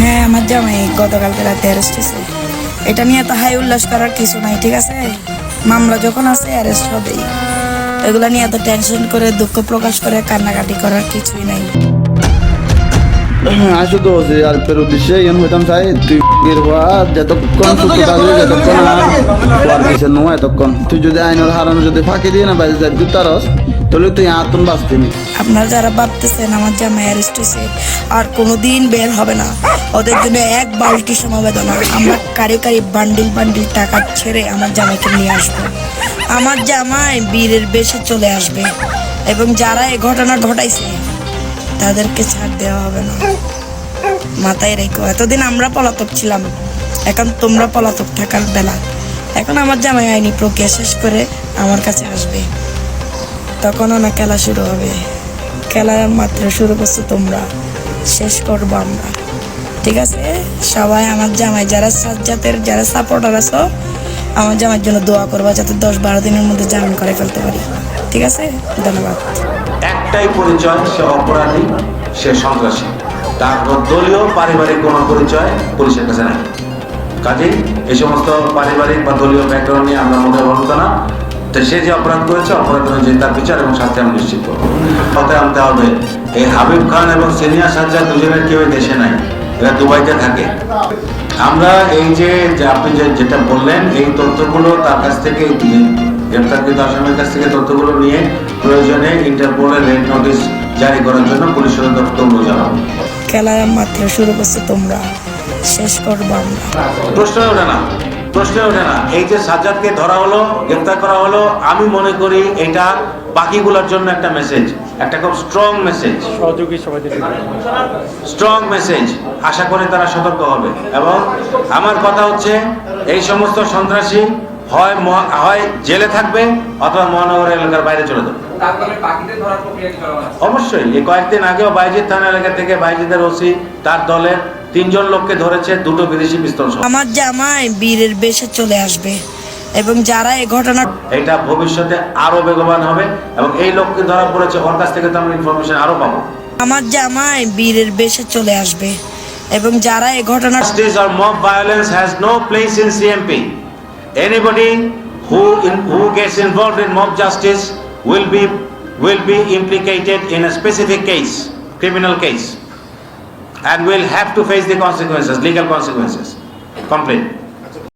হ্যাঁ আমার জামাই গতকালকে রাতে অ্যারেস্ট হয়েছে। এটা নিয়ে তো হাই উল্লাস করার কিছু নাই, ঠিক আছে? মামলা যখন আছে অ্যারেস্ট হবেই। এগুলো নিয়ে এত টেনশন করে, দুঃখ প্রকাশ করে, কান্নাকাটি করার কিছুই নাই। আসো তো সে অল্পের উদ্দেশ্যে ইয়ন হইতাম চাই তুই বের হওয়া যতক্ষণ সুস্থ থাকবি যতক্ষণ আর কিছু নয় এতক্ষণ। তুই যদি আইনের হারানো যদি ফাঁকি দিয়ে না বাইরে যাবি তারস। তাহলে তুই আতন বাঁচবি নি আপনারা যারা ভাবতেছেন আমার জামাই অ্যারেস্ট হয়েছে আর কোনোদিন বের হবে না ওদের জন্য এক বালতি সমবেদনা। আমরা কারি কারি বান্ডিল বান্ডিল টাকা ছেড়ে আমার জামাইকে নিয়ে আসব। আমার জামাই বীরের বেশে চলে আসবে। এবং যারা এই ঘটনা ঘটাইছে তাদেরকে ছাড় দেওয়া হবে না। মাথায় রেখো, এতদিন আমরা পলাতক ছিলাম, এখন তোমরা পলাতক থাকার বেলা। এখন আমার জামাই আইনি প্রক্রিয়া শেষ করে আমার কাছে আসবে। তখনও না খেলা শুরু হবে। খেলা মাত্র শুরু করছ তোমরা, শেষ করব আমরা। ঠিক আছে? সবাই আমার জামাই, যারা সাজ্জাতের যারা সাপোর্টার আছো আমার জামাইয়ের জন্য দোয়া করবা যাতে দশ বারো দিনের মধ্যে জামিন করে ফেলতে পারি। ঠিক আছে? ধন্যবাদ। একটাই পরিচয়, সে অপরাধী, সে সন্ত্রাসী। তার দলীয় পারিবারিক কোনো পরিচয় পুলিশের কাছে নাই। কাজেই এই সমস্ত পারিবারিক বা দলীয় ব্যাকগ্রাউন্ড নিয়ে আমরা মনে বলতো না তো সে যে অপরাধ করেছে অপরাধ অনুযায়ী তার বিচার এবং শাস্তি আমরা নিশ্চিত করব। হতে আনতে হবে এই হাবিব খান এবং সিনিয়র সাজ্জাদ দুজনের কেউ দেশে নাই। এরা দুবাইতে থাকে। আমরা এই যে আপনি যেটা বললেন এই তথ্যগুলো তার কাছ থেকে গ্রেপ্তারকৃত আসামের কাছ থেকে তথ্যগুলো নিয়ে প্রয়োজনে ইন্টারপোলের রেড নোটিশ জারি করার জন্য পুলিশের দপ্তর জানাব। খেলা মাত্র শুরু করছে তোমরা। শেষ করব আমরা। প্রশ্ন ওঠে না। প্রশ্ন ওঠে না। এই যে সাজ্জাদকে ধরা হলো গ্রেপ্তার করা হলো আমি মনে করি এটা বাকিগুলোর জন্য একটা মেসেজ একটা খুব স্ট্রং মেসেজ সহযোগী স্ট্রং মেসেজ আশা করে তারা সতর্ক হবে। এবং আমার কথা হচ্ছে এই সমস্ত সন্ত্রাসী হয় মহা- হয় জেলে থাকবে অথবা মহানগর এলাকার বাইরে চলে যাবে। অবশ্যই এই কয়েকদিন আগেও বাইজিৎ থানা এলাকা থেকে বাইজিদের ওসি তার দলের তিনজন লোককে ধরেছে দুটো বিদেশি পিস্তল আমার জামাই বীরের বেশে চলে আসবে এবং যারা এই ঘটনা এটা ভবিষ্যতে আরও বেগবান হবে এবং এই লোককে ধরা পড়েছে ওর কাছ থেকে তো আমরা ইনফরমেশন আরও পাবো। আমার জামাই বীরের বেশে চলে আসবে এবং যারা এই ঘটনা stage or mob violence has no place in CMP anybody who in who gets involved in mob justice will be will be implicated in a specific case criminal case and will have to face the consequences, legal consequences. Complete.